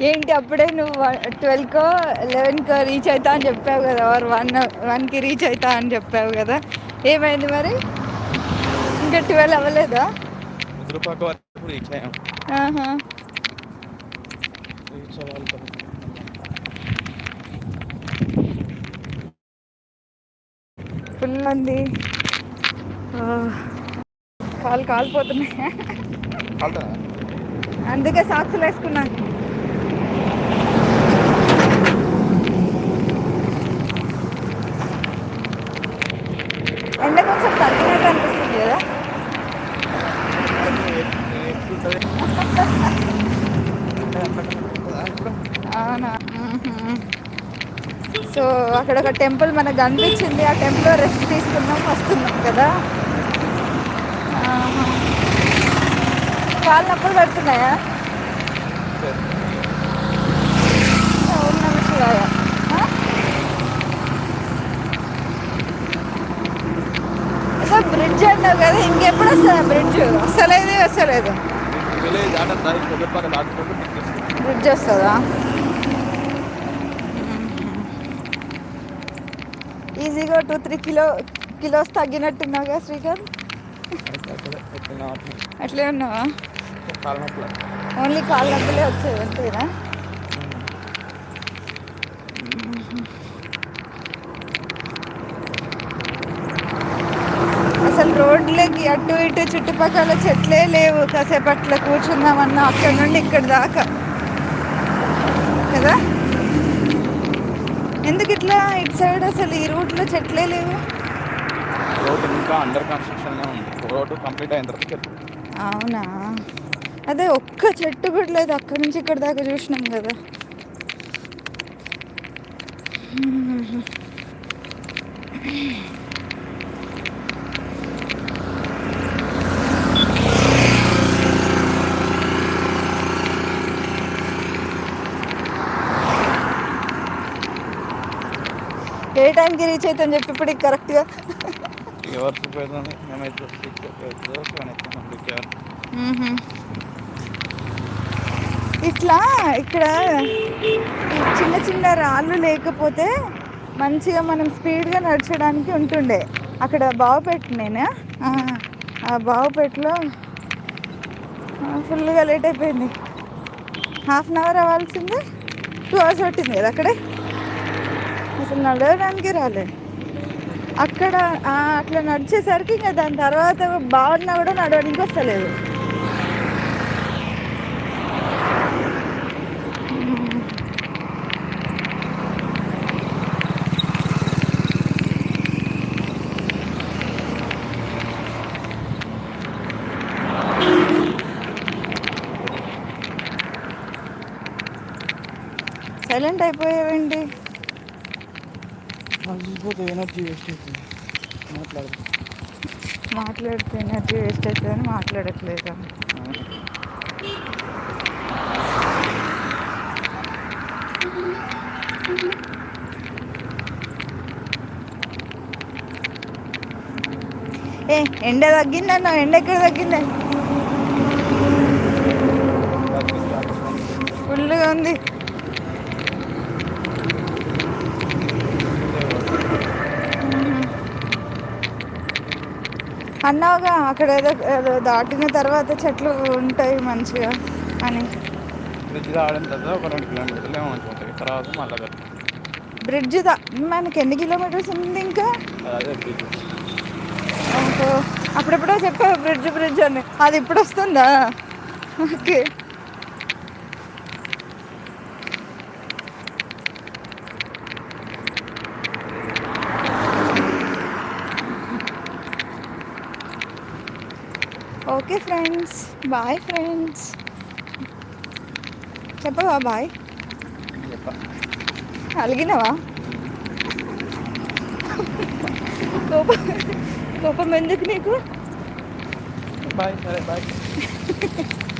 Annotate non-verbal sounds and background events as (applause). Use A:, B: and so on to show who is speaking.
A: ఏంటి అప్పుడే నువ్వు ట్వెల్వ్కో లెవెన్కో రీచ్ అవుతా అని చెప్పావు కదా ఆర్ వన్ వన్కి రీచ్ అవుతా అని చెప్పావు కదా ఏమైంది మరి? ఇంకా ట్వెల్వ్ అవ్వలేదా. ఫుల్ ఉంది. కాలు కాలిపోతున్నాయి? అందుకే సాక్సులు వేసుకున్నా. ఎండ కొంచెం తగ్గినట్టు అనిపిస్తుంది కదా. అవునా? సో అక్కడ ఒక టెంపుల్ మనకు కనిపించింది. ఆ టెంపుల్ రెస్ట్ తీసుకున్నాం వస్తున్నాం కదా. ఆహా. కాళ్ళు నొప్పులు పెడుతున్నాయా ఓం నమ శివాయ ఆ? ఏదో బ్రిడ్జ్ అన్నావు కదా ఇంకెప్పుడు వస్తుంది బ్రిడ్జ్ వస్తలేదు వస్తలేదు. బ్రిడ్జ్ వస్తుందా ఈజీగా టూ త్రీ కిలో కిలోస్ తగ్గినట్టున్నావుగా శ్రీకాంత్
B: అయితే అక్కడే ఎట్లా అట్లా.
A: ఉన్నావా. ఓన్లీ కాళ్ళ నొప్పులే వచ్చేది అంతేనా అసలు రోడ్లకి అటు చుట్టుపక్కల చెట్లే లేవు. కాసేపు అట్లా కూర్చుందామన్నా అక్కడ నుండి ఇక్కడ దాకా. కదా? ఎందుకు ఇట్లా ఇటు సైడ్ అసలు ఈ రూట్లో చెట్లే లేవు?
B: రోడ్ ఇంకా అండర్ కన్స్ట్రక్షన్ ఉంది. రోడ్ కంప్లీట్ అయిన తర్వాత.
A: అవునా? అదే ఒక్క చెట్టు కూడా లేదు. అక్కడి నుంచి ఇక్కడ దాకా చూసినాం కదా. ఏ టైంకి రీచ్ అవుతాం చెప్పి ఇప్పుడు కరెక్ట్గా. ఇట్లా ఇక్కడ చిన్న చిన్న రాళ్ళు లేకపోతే మంచిగా మనం స్పీడ్గా నడచడానికి ఉంటుండే. అక్కడ బావుపేట నేను? ఆ బావుపేటలో ఫుల్గా లేట్ అయిపోయింది. హాఫ్ అన్ అవర్ అవ్వాల్సింది. టూ అవర్స్ పట్టింది కదా అక్కడే? అసలు నడవడానికి రాలే. అక్కడ అట్లా నడిచేసరికి ఇంకా దాని తర్వాత బాగున్నా కూడా నడవడానికి వస్తలేదు. సైలెంట్ అయిపోయావండి
B: మర్చిపోతే ఎనర్జీ వేస్ట్ అవుతుంది. మాట్లాడదు
A: మాట్లాడితే ఎనర్జీ వేస్ట్ అవుతుందని మాట్లాడట్లేదు. ఏ ఎండ తగ్గిందన్న ఎండ ఎక్కడ తగ్గింది? ఫుల్గా ఉంది. అన్నావుగా అక్కడ ఏదో ఏదో దాటిన తర్వాత చెట్లు ఉంటాయి మంచిగా అని.
B: బ్రిడ్జ్ రావడం తర్వాత ఒక రెండు కిలోమీటర్లు తర్వాత మళ్ళీ.
A: బ్రిడ్జ్ దా మనకి ఎన్ని కిలోమీటర్స్ ఉంది ఇంకా? అప్పుడెప్పుడో చెప్పావు బ్రిడ్జ్ బ్రిడ్జ్ అని. అది ఇప్పుడు వస్తుందా? Okay. Okay friends bye friends చెప్పవా బాయ్ అలిగినవా? కోపం కోపం ఎందుకు నీకు?
B: బాయ్ సరే బాయ్ (laughs)